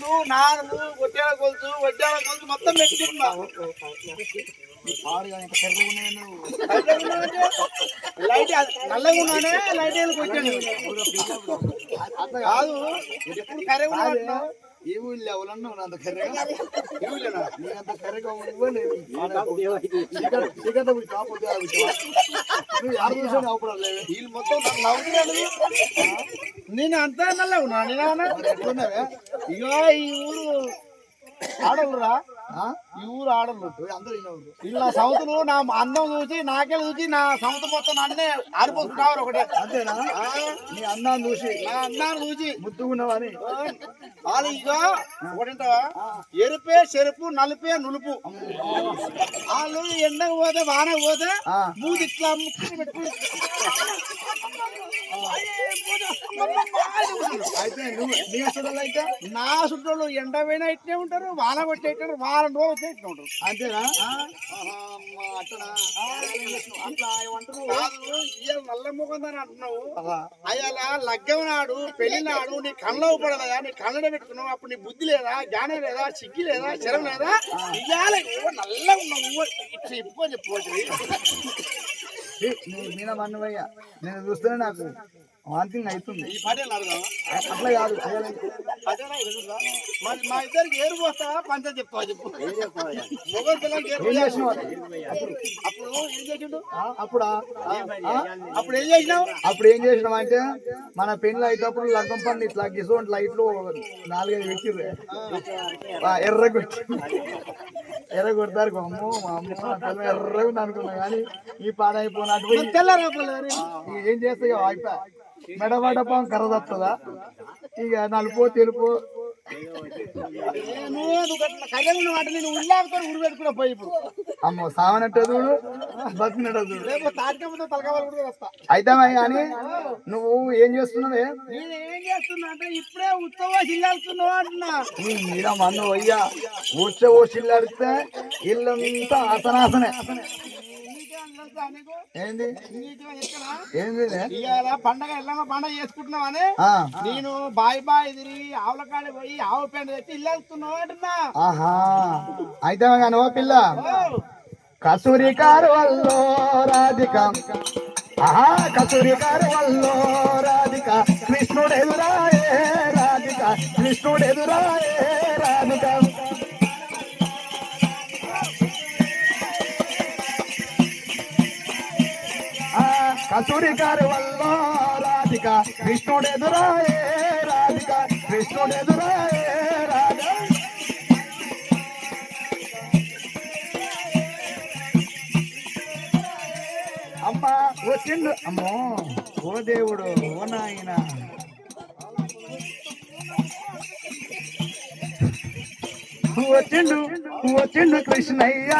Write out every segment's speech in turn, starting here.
సౌతులు నారులు వడ్డాల కొలుసు వడ్డాల కొలుసు మొత్తం పెట్టుకుంటున్నా లైట్ నల్లగా ఉన్నానే లైట్ వేలు కొట్టాను. కాదు. ఎప్పుడు కర్రెగా ఈ ఊళ్ళో ఎవరన్నా అంత కర్రెగా? నీకంత కర్రెగా ఇవ్వలేదు కాకపోతే నువ్వు యాభై నిమిషాలు అవపడలేదు వీళ్ళు మొత్తం నేను అంతా నల్లగా ఉన్నా నేను? ఎట్లున్నావే ఇగో ఈ ఊరు ఆడలురా ఆ? ఈ ఊరు ఆడలు అందరూ ఇలా సౌతులు నా అందం చూసి నాకే చూసి నా సౌత్ మొత్తం ఆరిపోతున్నారు ఒకటే. అంతేనా? నీ అన్నాన్ని చూసి. నా అన్నాను చూసి. ముద్దుగున్నావని వాళ్ళు ఒకటంటావా ఎరుపే చెరుపు నలుపే నులుపు. వాళ్ళు ఎండకు పోతే వాన పోతే. మూడు ఇట్లా ముక్కుని పెట్టుకుని అయితే నువ్వు నీ అసలు అయితే? నా చుట్టూ ఎండ పోయినా ఇట్నే ఉంటారు వాన కొట్టే వారం రోజులు ఇట్లా ఉంటారు అంతేనా? అట్లా ఏమంటారు ఇవాళ నల్ల ముఖందని అంటున్నావు. అయ్యాల లగ్గం నాడు పెళ్ళి నాడు నీ కళ్ళలో పడదా నీ కళ్ళలో పెట్టుకున్నావు? అప్పుడు నీ బుద్ధి లేదా? జ్ఞానం లేదా? సిగ్గి లేదా? శరం లేదా? ఇవాళ ఏవో నల్లగా ఉన్నావు ఇట్లా చెప్పుకొని చెప్పుకోవచ్చు మీద మన్నవయ్యా నేను చూస్తేనే నాకు వాంతింగ్ అవుతుంది ఈ పాటే అడుగుదామా అట్లా కాదు మా ఇద్దరికి ఏరు పోస్తావా పంచ చెప్పు? అప్పుడు ఏం చేసిండు? అప్పుడా? ఏం చేసినావు? అప్పుడు ఏం చేసినాం అంటే మన పెళ్ళి అయినప్పుడు లగ్గం పని ఇట్లా గిసోంటి లైట్లు నాలుగైదు పెట్టిర్రు. ఆ, ఎర్ర కొట్టి ఎర్ర కొడతారు. అమ్మో మా అమ్మ ఎర్రగా అనుకున్నా కానీ ఈ పాడైపోయినట్టు తెల్లారా ఏం చేస్తాయో అయిపోయా మెడబడపం కర్ర తప్పుతుందా ఇక నలుపు తెలుపు. అమ్మో సావనట్టు చూడు. బతికినట్టు చూడు. అయితే కానీ నువ్వు ఏం చేస్తున్నావే? నేను చేస్తున్నా అంటే ఇప్పుడే ఉత్సవ చిల్లాడుతున్నావు అంటున్నా. మీద మన్ను అయ్యా ఊడ్చ ఊడ్చిల్లాడితే ఇల్లంతా నీకు? ఏంది? ఇవాళ పండగ ఎల్లమ్మ పండగ చేసుకుంటున్నావని నేను బాయ్ బాయ్ తిరిగి ఆవుల కాడ పోయి ఆవు పెండ తెచ్చి ఇల్లు వెళ్తున్నావు అంటున్నా. ఆహా. అయితే కానీ ఓ పిల్ల. కసూరి కారు వల్లో రాధిక. ఆహా కసూరి కారు వల్లో రాధిక. కృష్ణుడు ఎదురాయే రాధిక. కృష్ణుడు ఎదురాయే రాధిక. అసురి గారి వల్ల రాధిక కృష్ణుడు ఎదురాయే రాధిక కృష్ణుడు ఎదురాయే రాధిక అమ్మ వచ్చిండు అమ్మో ఓ దేవుడు ఓ నాయన. వచ్చిండు వచ్చిండు కృష్ణయ్య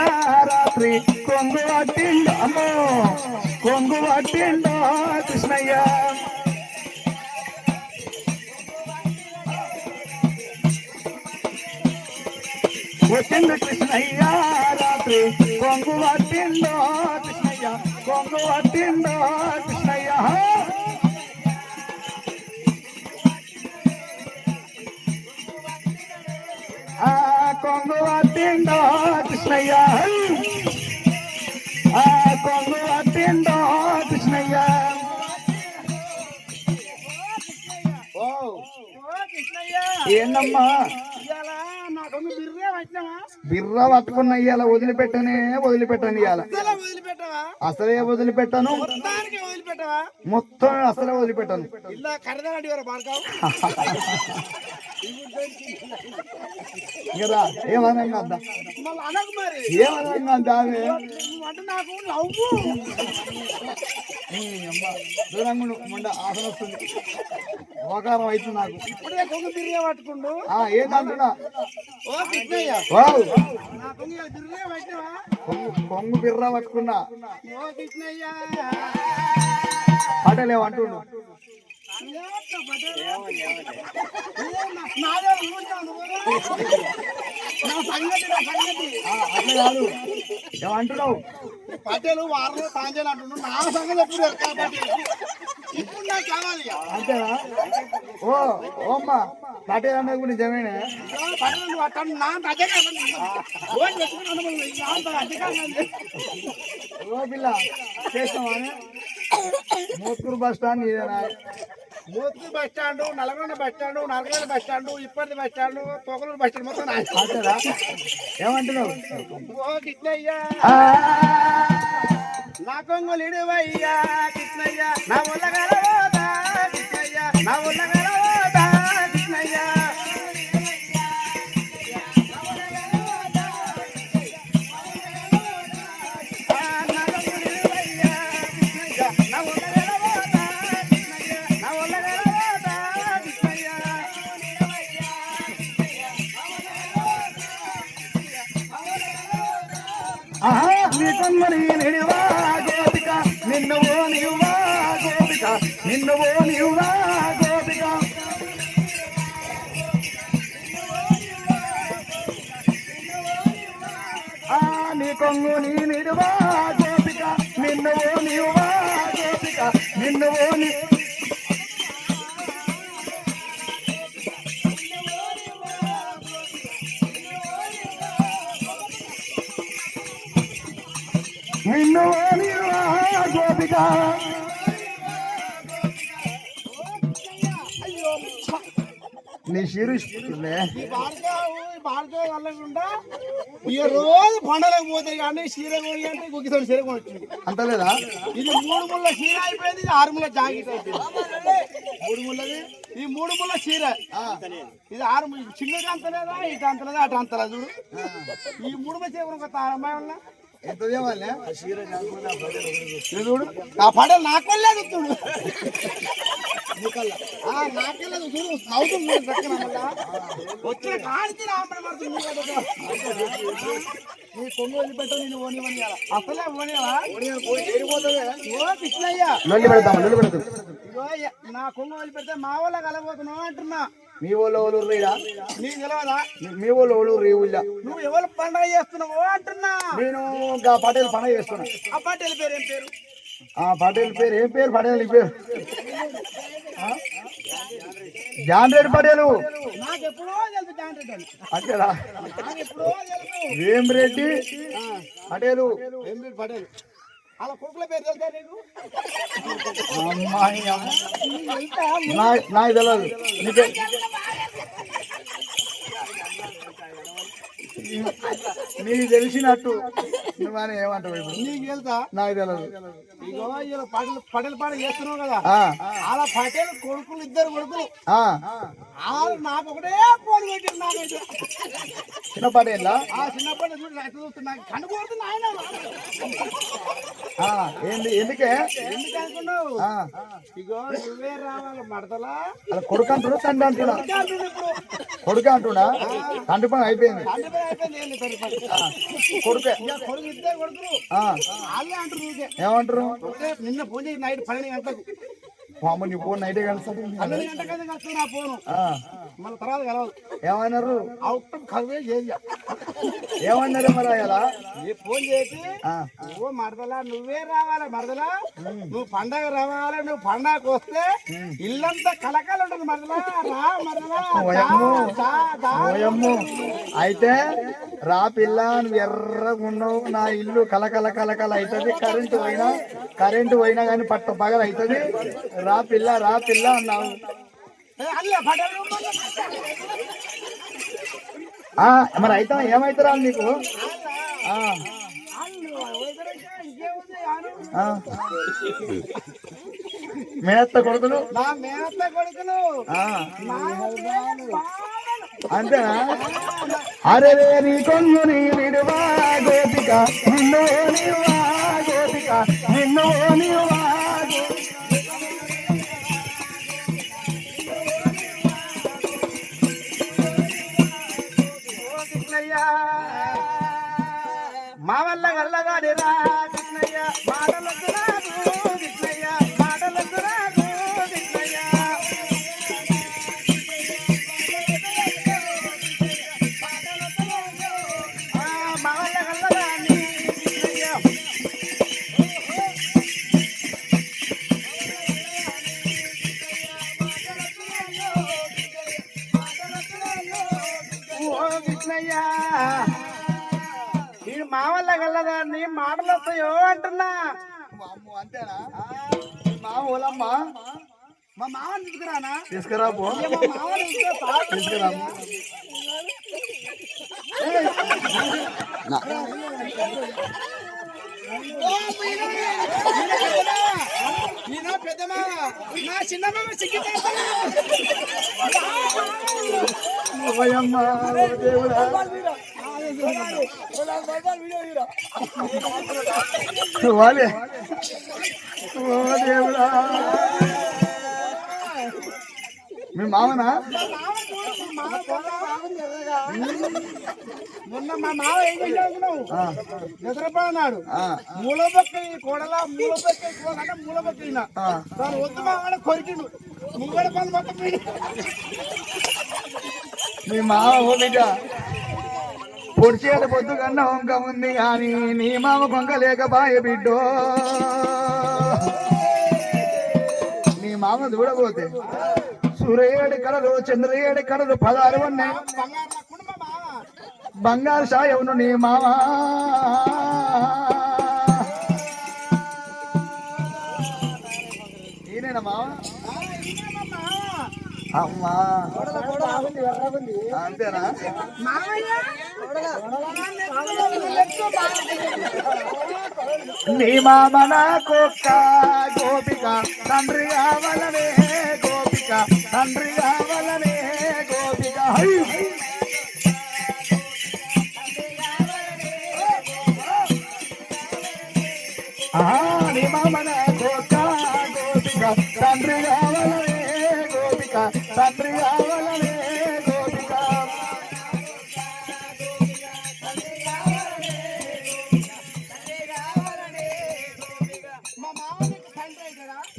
రాత్రి కొంగు పట్టిండు అమ్మో. కొంగు పట్టిండు కృష్ణయ్య వచ్చిండు కృష్ణయ్య రాత్రి కొంగు పట్టిండు కృష్ణయ్య కొంగు పట్టిండు కృష్ణయ్య ఆ కొంగు పట్టిండు కృష్ణయ్య ఆ కొంగు పట్టిండు కృష్ణయ్య. ఏందమ్మా? బిర్రే పట్టుకున్న ఇయ్యాల వదిలిపెట్టనే వదిలిపెట్టను ఇయ్యాల. అసలు వదిలిపెట్టాను. మొత్తం అసలే వదిలిపెట్టాను. కదా? అద్దా అద్దా ఆమె అంటే నాకు నవ్వు ఈ అమ్మ దూరంగా ఉండు, మొండ ఆసన వస్తుంది. ఓకారం అవుతుంది నాకు. ఇప్పుడే కొంగు కొంగు బిర్రే పట్టుకున్నా. ఓ కృష్ణయ్య. ఏంటో పటేలు? వారం తాంజాలు అంటున్నాడు నా సంగతి ఎప్పుడు కాబట్టి ఇప్పుడు నాకు కావాలి. అంతేనా ఓ ఓ అమ్మ పటేల్ అన్న కూడా నిజమేనే నా. ఓ పిల్ల చేస్తావా మోత్కూరు బస్ స్టాండ్ ఇదేనా Mothkur bus stand Nalgonda bus stand Nalgonda bus stand ఇప్పటి bus stand Pogaluru bus stand మొత్తం ఏమంటున్నావు? ఓ కిట్నయ్యా నా కొంగులిడువయ్యా కిట్నయ్య నా ఉల్లగలవోదా కిట్నయ్య నా ఉల్లగలవోదా నీ కొంగు నీ నిడువా గోపిక నిన్ను ఓ నీవా గోపిక నిన్ను ఓ నీ నిన్ను ఓ నీవా గోపిక. నీ శిరు ఇస్తుందే ఈ భార్గవ్ ఈ రోజు పండలకు పోతాయి కానీ చీర కొని అంటే గుగ్గితో చీర కొనుక్కుంది అంత లేదా? ఇది మూడు ముళ్ళ చీర అయిపోయింది ఇది ఆరు ముళ్ళ జాకెట్ అయిపోయింది. మూడు ముళ్ళది? ఈ మూడు ముళ్ళ చీర. ఇది ఆరు చిన్నగా అంతలేదా ఇటు అంతలేదా అటు అంతలేదు చూడు. ఈ మూడు ముళ్ళ చీర కొనుక్కొస్తా ఆ అమ్మాయి వల్ల ఎంత చూడు. ఆ చూడు ఆ, నాకెళ్ళదు చూడు. వచ్చిన కాడికి పడుతుంది నీ నేను అసలే కృష్ణయ్య. పెడతాం? నా మా వాళ్ళ కలబోతున్నావు అంటున్నా. మీ వాళ్ళు ఎవరు రీడా నీకు తెలియదా మీ వాళ్ళు ఎవరు రీ ఊళ్ళో. నువ్వు ఎవరు పండగ చేస్తున్నావు అంటున్నా. నేను పటేల్ పండుగ చేస్తున్నా. ఆ పట్టెల పేరు ఏం పేరు? పటేల్ పేరు ఏం పేరు పటేల్ నీ పేరు ఆ? జాన్ రెడ్డి పటేలు అంతేరా వేం రెడ్డి పటేలు పేరు పటేల్ అలా కొడుకుల పేరు తెలుసా నీకు అమ్మాయి అమ్మ. నీకు తెలుసా? నా- నాకు తెలియదు నీకే నీకు తెలిసినట్టు. నువ్వని ఏమంటావు ఇప్పుడు? నీకు తెలుసా? నాకు తెలియదు ఇగో ఇలా పటేల్ పటేల్ పాట చేస్తున్నావు కదా. ఆ, అలా పటేల్ కొడుకులు ఇద్దరు కొడుకులు. ఆ, వాళ్ళు నాకు ఒకటే ఫోన్ పెట్టింది నాకైతే చిన్న పటేలా ఆ చూడు ఎట్లా చూస్తున్నా కనుకోరుతుంది ఆయన ఆ, ఏంది? ఎందుకే? ఎందుకు అనుకున్నావు? ఆ, ఇగో నువ్వే రావాలి మడతలా. అలా కొడుకు అంటున్నా తండ్రి అంటున్నా? కొడుకు అంటున్నా తండ్రి పని అయిపోయింది. కొడుకే. కొడుకు ఇద్దరు కొడుకులు. వాళ్ళే అంటారు ఏమంటారు? నిన్న చేసి నైట్ పన్నెండు గంటలకు పాము నీ ఫోన్. నైటే నా మళ్ళీ తర్వాత కలవదు. ఏమన్నారు? అవుట్ ఏమన్నారు మరి అలా ఏ ఫోన్ చేసి ఓ మరదలా నువ్వే రావాలి మరదలా? నువ్వు పండగ రావాలి నువ్వు పండగకు వస్తే ఇల్లంతా కలకాలు ఉంటుంది మరదలా. రా మరదలా. అయితే రా పిల్ల నువ్వు ఎర్రగా ఉన్నావు. నా ఇల్లు కలకల కలకల అవుతుంది. కరెంటు పోయినా కరెంటు పోయినా కానీ పట్ట పగల అవుతుంది రా పిల్ల రా పిల్ల అన్నావు. మరి అయితే ఏమైతారా నీకు. మేనత్త కొడుకులు. అంతేనా? అరే నీ కొంగు నీ విడువా గోపిక. నిన్ను గోపిక. నిన్ను మా వల్ల గల్లగాడి వల్ల గల్లదాన్ని మాటలు వస్తాయో అంటున్నా. అంతేనా? మా తీసుకురానా? తీసుకురా ఈయన నా చిన్న మామ చిక్కిపోతాడు ఓయమ్మ ఓ దేవుడా. వాలే. ఓ దేవుడా. మీ మామనా? మొన్న మా మామ ఏం నిద్రపోన్నాడు ఆ, మూల పక్క కోడల మూల పక్క అంటే మూల పక్క. దాని వద్దు మా వాడు కొరికిండు. ముంగడ పని మొత్తం మీ మామ ఓ బిడ్డ. పొడిచేది పొద్దు కన్నా వంక ఉంది కానీ నీ మామ కొంక లేక బాయ బిడ్డో. నీ మామ చూడబోతే సూర్యుడి కళలు చంద్రయుడి కళలు పదహారు ఉన్నాయి. బంగారు మా సాయవును నీ మామ. ఈయన మామ? అమ్మా. అంతేనా? మామయ్య నీ మామన కుక్క గోపిక తండ్రి కావాలనే గోపిక తండ్రి కావాలనే గోపిక. హై! ఆ, నీ మామన కుక్క గోపిక తండ్రి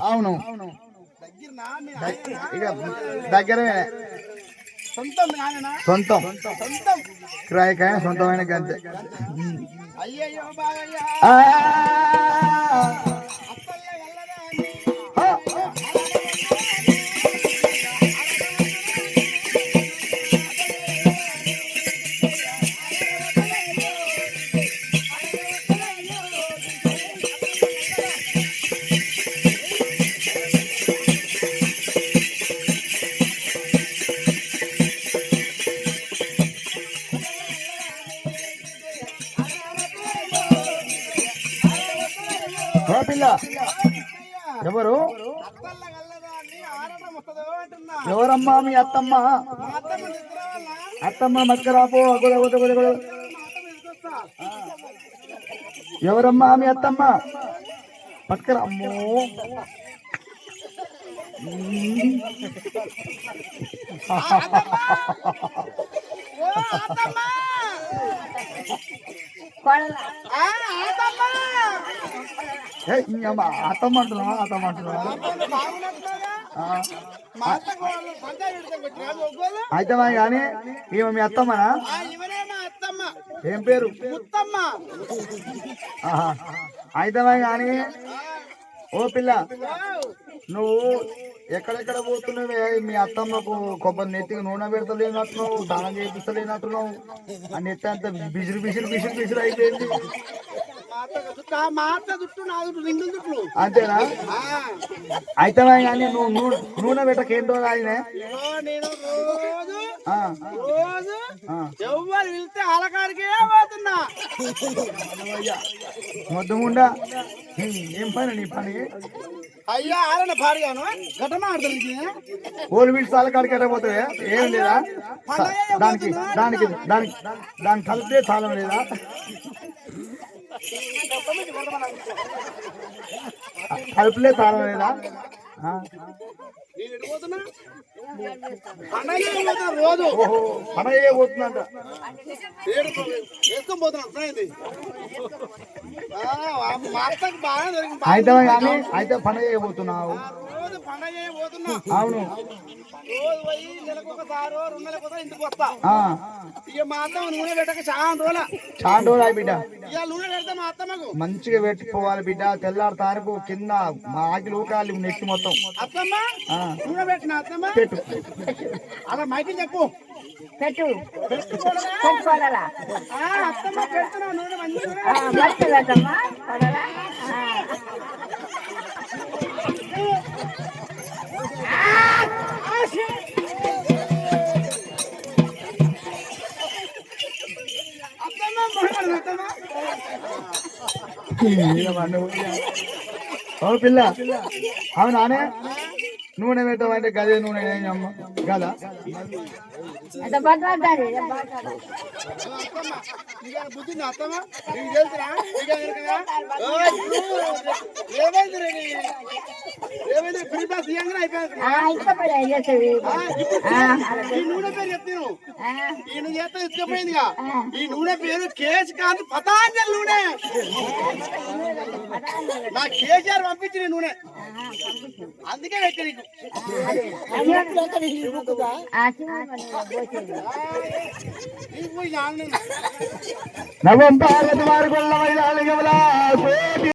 అవును? ఇక దగ్గరే సొంతం కిరాయికాయ సొంతమైన గంతే. అయ్యయ్యో ఎవరమ్మా మీ అత్తమ్మ? అత్తమ్మ నిద్ర మక్కరాపో ఎవరమ్మా మీ అత్తమ్మ? పక్కరా అమ్మో. ఓ అత్తమ్మ! ఆ, ఏ, అత్తమ్మ అత్తమ్మ అయితే కానీ ఈమె మీ అత్తమ్మనా? అత్తమ్మ ఏం పేరు? ఆహా. అయితే కానీ ఓ పిల్ల నువ్వు ఎక్కడెక్కడ పోతున్నావే? మీ అత్తమ్మకు కొబ్బరి నెత్తికి నూనె పెడతలేనట్టున్నావు దానం చేపిస్తలేనట్టున్నావు. ఆ నెత్తి అంత బిసిరు బిసిరు బిసిరు బిసిరు అయిపోయింది. అంతేనా? అయితే కానీ నువ్వు నూనె నూనె పెట్టక ఏం రోజు ఆయన రోజు. ఎవ్వరు వెళ్తే అలకాడికే పోతున్నా. ఏం పని నీ పని? అయ్యా ఆరన భార్యను ఘటన ఆడుతుంది ఓలు వీళ్ళు సాల కాడికి ఎట్టబోతావే ఏం లేదా? దానికి దానికి దానికి దాని కలిపే తాళం లేదా? కలుపులే తాళం లేదా? రోజు ఓహో పోతుందంట వేసుకొని పోతున్నా అయితే కానీ అయితే పని చేయబోతున్నావు అవును. రోజు పోయి నెలకు ఒకసారి రెండు నెలలకు ఒకసారి ఇంటికి వస్తా. ఇక మా నూనె పెట్టక చాలా రోజుల. చాలా రోజులు బిడ్డ. ఇక నూనె పెడతా మా అత్తమ్మకు. మంచిగా పెట్టుకోవాలి బిడ్డ. తెల్లారి తారీఖు కింద మా ఆకిలి ఊకాలి నెత్తి మొత్తం. అత్తమ్మ ఆ. నూనె పెట్టిన అత్తమ్మ? పెట్టు. అలా మైకి చెప్పు. పెట్టు. పెట్టుకోవాలా? ఆ, అత్తమ్మ పెడుతున్నావు నూనె మంచిగా. ఓ పిల్ల. అవును నానే. నూనె పెట్టమంటే గదే నూనె అమ్మ? గదా? బుద్ధి అత్తమ్మ? ఈ నూనె పేరు చెప్తాను చేత ఇసుకపోయిందిగా. ఈ నూనె పేరు కేసు కాదు పతాంజలి నూనె. నా కేసీఆర్ పంపించిన నూనె. అందుకే పెట్టా నీకు. నవం గమలా